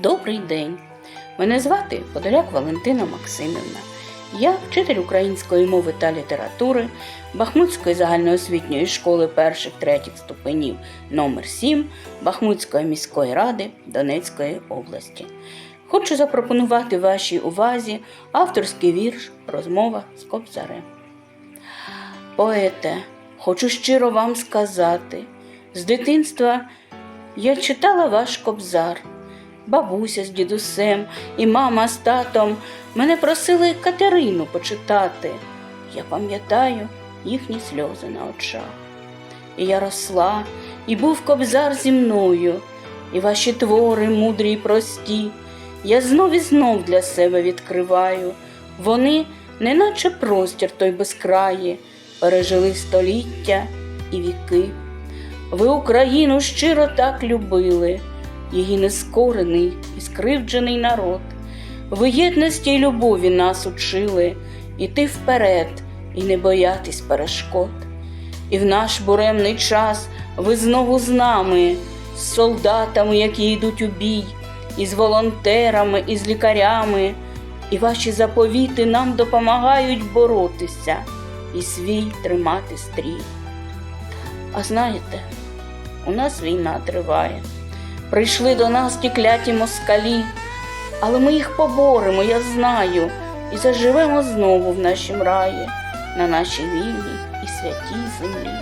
Добрий день! Мене звати Подоляк Валентина Максимівна. Я вчитель української мови та літератури Бахмутської загальноосвітньої школи перших третіх ступенів номер 7 Бахмутської міської ради Донецької області. Хочу запропонувати вашій увазі авторський вірш Розмова з Кобзарем. Поете, хочу щиро вам сказати, з дитинства я читала ваш кобзар. Бабуся з дідусем і мама з татом мене просили Катерину почитати. Я пам'ятаю їхні сльози на очах. І я росла, і був кобзар зі мною, і ваші твори мудрі й прості. Я знов і знов для себе відкриваю. Вони, неначе простір той безкраї, пережили століття і віки. Ви Україну щиро так любили, її нескорений і скривджений народ. Ви єдності й любові нас учили, іти вперед і не боятись перешкод. І в наш буремний час ви знову з нами, з солдатами, які йдуть у бій, і з волонтерами, і з лікарями, і ваші заповіти нам допомагають боротися і свій тримати стрій. А знаєте, у нас війна триває. Прийшли до нас ті кляті москалі, але ми їх поборемо, я знаю, і заживемо знову в нашім раї, на нашій вільній і святій землі.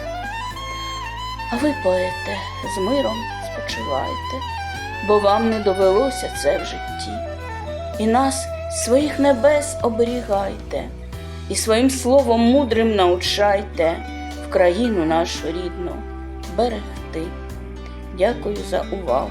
А ви, поете, з миром спочивайте, бо вам не довелося це в житті. І нас, своїх небес, оберігайте, і своїм словом мудрим научайте в країну нашу рідну берегти. Дякую за увагу.